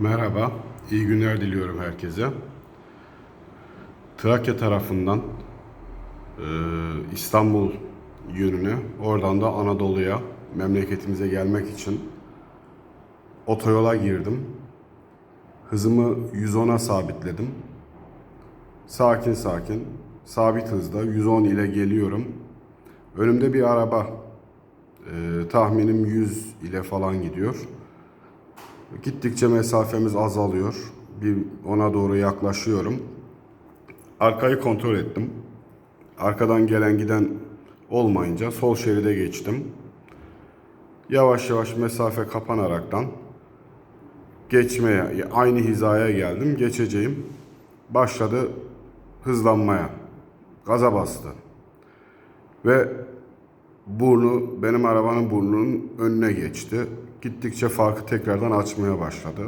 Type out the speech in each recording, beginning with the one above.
Merhaba, iyi günler diliyorum herkese. Trakya tarafından e, İstanbul yönüne, oradan da Anadolu'ya, memleketimize gelmek için otoyola girdim. Hızımı 110'a sabitledim. Sakin sakin, sabit hızda 110 ile geliyorum. Önümde bir araba, e, tahminim 100 ile falan gidiyor. Gittikçe mesafemiz azalıyor. Bir ona doğru yaklaşıyorum. Arkayı kontrol ettim. Arkadan gelen giden olmayınca sol şeride geçtim. Yavaş yavaş mesafe kapanaraktan geçmeye, aynı hizaya geldim. Geçeceğim. Başladı hızlanmaya. Gaza bastı. Ve burnu benim arabanın burnunun önüne geçti. Gittikçe farkı tekrardan açmaya başladı.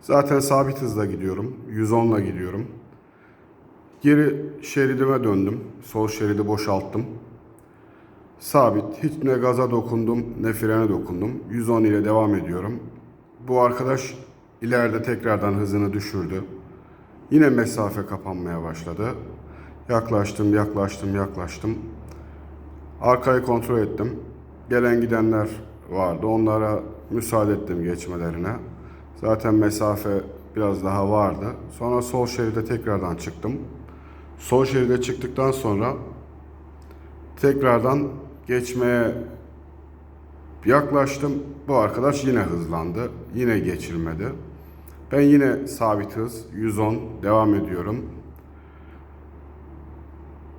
Zaten sabit hızla gidiyorum. 110 ile gidiyorum. Geri şeridime döndüm. Sol şeridi boşalttım. Sabit. Hiç ne gaza dokundum ne frene dokundum. 110 ile devam ediyorum. Bu arkadaş ileride tekrardan hızını düşürdü. Yine mesafe kapanmaya başladı. Yaklaştım, yaklaştım, yaklaştım. Arkayı kontrol ettim. Gelen gidenler vardı. Onlara müsaade ettim geçmelerine. Zaten mesafe biraz daha vardı. Sonra sol şeride tekrardan çıktım. Sol şeride çıktıktan sonra tekrardan geçmeye yaklaştım. Bu arkadaş yine hızlandı. Yine geçilmedi. Ben yine sabit hız 110 devam ediyorum.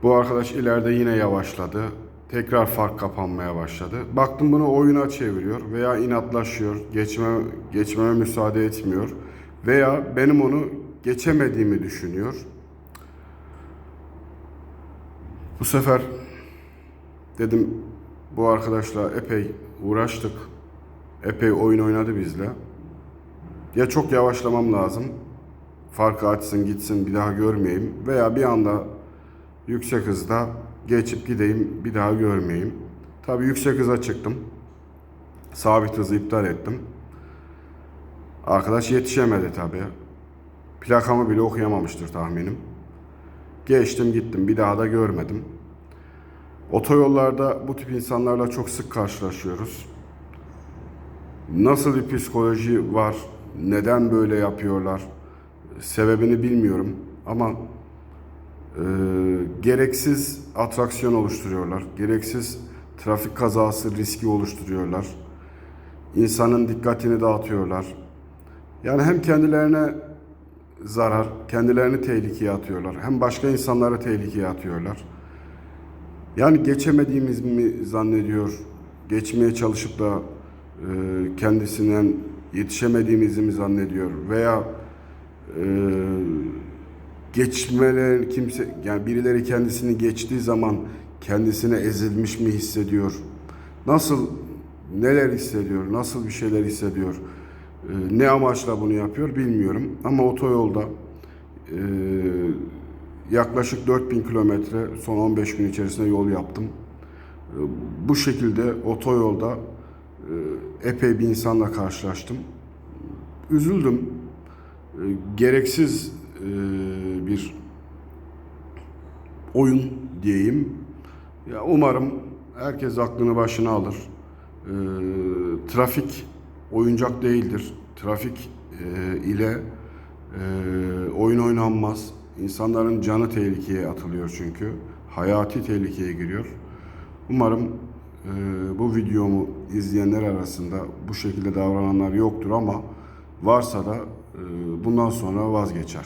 Bu arkadaş ileride yine yavaşladı. Tekrar fark kapanmaya başladı. Baktım bunu oyuna çeviriyor veya inatlaşıyor. Geçme, geçmeme müsaade etmiyor. Veya benim onu geçemediğimi düşünüyor. Bu sefer dedim bu arkadaşla epey uğraştık. Epey oyun oynadı bizle. Ya çok yavaşlamam lazım. Farkı açsın gitsin bir daha görmeyeyim. Veya bir anda yüksek hızda geçip gideyim bir daha görmeyeyim. Tabi yüksek hıza çıktım. Sabit hızı iptal ettim. Arkadaş yetişemedi tabi. Plakamı bile okuyamamıştır tahminim. Geçtim gittim bir daha da görmedim. Otoyollarda bu tip insanlarla çok sık karşılaşıyoruz. Nasıl bir psikoloji var? Neden böyle yapıyorlar? Sebebini bilmiyorum ama e, gereksiz atraksiyon oluşturuyorlar. Gereksiz trafik kazası riski oluşturuyorlar. İnsanın dikkatini dağıtıyorlar. Yani hem kendilerine zarar, kendilerini tehlikeye atıyorlar. Hem başka insanları tehlikeye atıyorlar. Yani geçemediğimiz mi zannediyor, geçmeye çalışıp da e, kendisinden yetişemediğimizi mi zannediyor veya e, geçmeler kimse yani birileri kendisini geçtiği zaman kendisine ezilmiş mi hissediyor? Nasıl neler hissediyor? Nasıl bir şeyler hissediyor? E, ne amaçla bunu yapıyor bilmiyorum ama otoyolda e, yaklaşık 4000 kilometre son 15 gün içerisinde yol yaptım. E, bu şekilde otoyolda e, epey bir insanla karşılaştım. Üzüldüm. E, gereksiz bir oyun diyeyim. Ya umarım herkes aklını başına alır. E, trafik oyuncak değildir. Trafik e, ile e, oyun oynanmaz. İnsanların canı tehlikeye atılıyor çünkü. Hayati tehlikeye giriyor. Umarım e, bu videomu izleyenler arasında bu şekilde davrananlar yoktur ama varsa da e, bundan sonra vazgeçer.